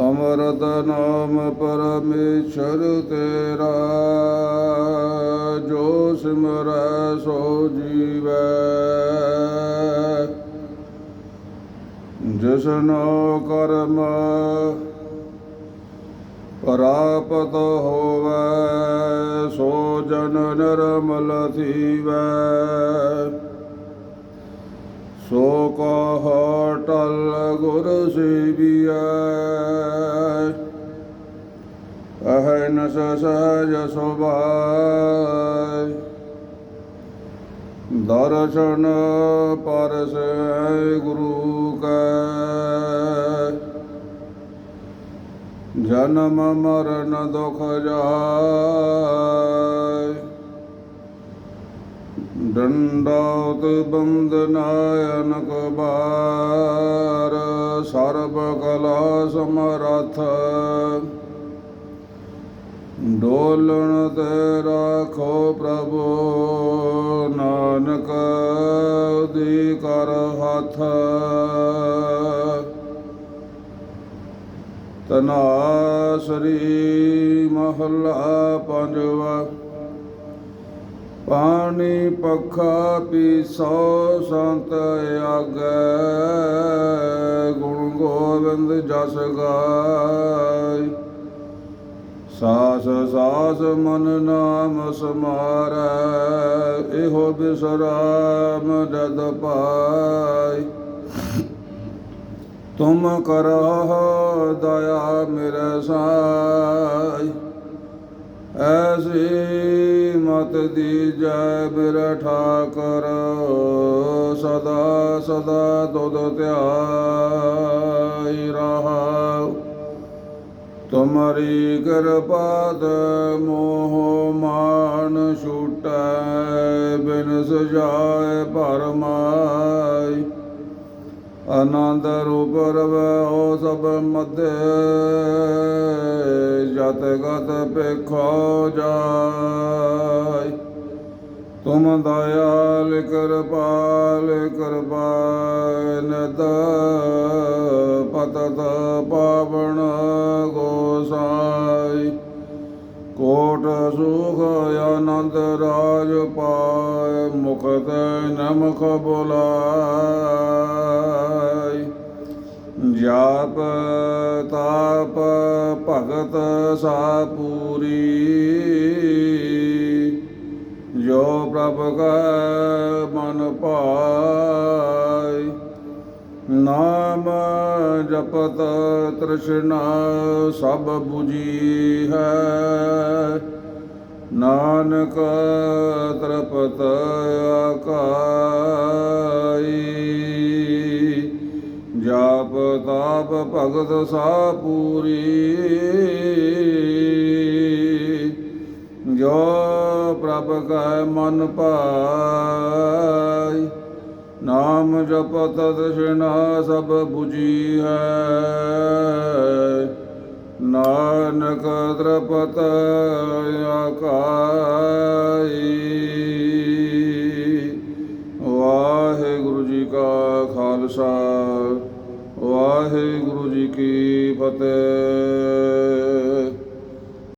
ਅਮਰਤ ਨਾਮ ਪਰਮੇਸ਼ਰ ਤੇਰਾ, ਜੋ ਸਿਮਰੈ ਸੋ ਜੀਵੈ। ਜਿਸਨੋ ਕਰਮ ਪ੍ਰਾਪਤ ਹੋਵੈ, ਸੋ ਜਨ ਨਿਰਮਲ ਥੀਵੈ। ਸੋ ਕਹ ਟਲ ਗੁਰ ਸੇਵੀਐ। ਅਹਨਸ ਸਹਜ ਸੁਭਾਇ ਦਰਸ਼ਨ ਪਰਸ ਗੁਰੂ ਕੈ। ਜਨਮ ਮਰਨ ਦੁਖ ਜਾਇ ਡੰਡਾਤ ਬੰਦਨਾਇਨਕ ਬਾਰ। ਸਰਬ ਕਲਾ ਸਮਰਥ ਡੋਲਣ ਤੇ ਰਾਖੋ ਪ੍ਰਭੂ, ਨਾਨਕ ਦੀ ਕਰ ਹੱਥ। ਤਨਾ ਤਨਾਸਰੀ ਮਹਲਾ ਪੰਜਵਾ, ਪਾਣੀ ਪੱਖਾ ਪੀ ਪੀਸੋ ਸੰਤ ਆਗੈ। ਗੁਣ ਗੋਬਿੰਦ ਜਸ ਗਾਈ ਸਾਸ ਸਾਸ ਮਨ ਨਾਮ ਸਮਾਰੈ, ਇਹੋ ਬਿਸਰਾਮ ਜਦ ਪਾਈ। ਤੁਮ ਕਰਹੁ ਦਇਆ ਮੇਰੇ ਸਾਈ, ਐਸੀ ਮਤ ਦੀਜੈ ਮੇਰੇ ਠਾਕਰ, ਸਦਾ ਸਦਾ ਤੁਧ ਧਿਆਈ ਰਹਾਉ ਤੁਮਰੀ ਕਿਰਪਾ ਤੇ ਮੋਹ ਮਾਨ ਛੂਟੈ, ਬਿਨ ਸਜਾਏ ਭਰਮਾਈ। ਆਨੰਦ ਰੂਪ ਰਵੈ ਓ ਸਭ ਮਧੇ ਜਤ ਗਤ ਪੇਖੋ ਜਾ ਤੁਮ ਦਇਆਲ ਕਿਰਪਾਲ ਕਿਰਪਾਨ ਦ ਪਤਤ ਪਾਵਨ ਗੋਸਾਈ। ਕੋਟ ਸੁਖ ਆਨੰਦ ਰਾਜ ਪਾਇ ਮੁਕਤ ਨਮਖ ਬੁਲਾਈ। ਜਾਪ, ਤਾਪ, ਭਗਤ ਸਾ ਪੂਰੀ। ਜੋ ਪ੍ਰਭ ਕੈ ਮਨ ਪਾਈ, ਨਾਮ ਜਪਤ ਤ੍ਰਿਸ਼ਨਾ ਸਭ 부ਜੀ ਹੈ। ਨਾਨਕ ਤ੍ਰਪਤ ਆਕਾਈ, ਜਾਪ ਤਾਪ ਭਗਤ ਸਾ ਪੂਰੀ। ਜੋ ਪ੍ਰਭ ਕਾ ਮਨ ਪਾਈ ਨਾਮ ਜਪਤ ਤ੍ਰਿਸ਼ਨਾ ਸਭ 부ਜੀ ਹੈ। ਨਾਨਕ ਤ੍ਰਪਤ ਆਕਾਈ, ਵਾਹਿਗੁਰੂ ਜੀ ਕਾ ਖਾਲਸਾ, ਵਾਹਿਗੁਰੂ ਜੀ ਕੀ ਫਤਿਹ।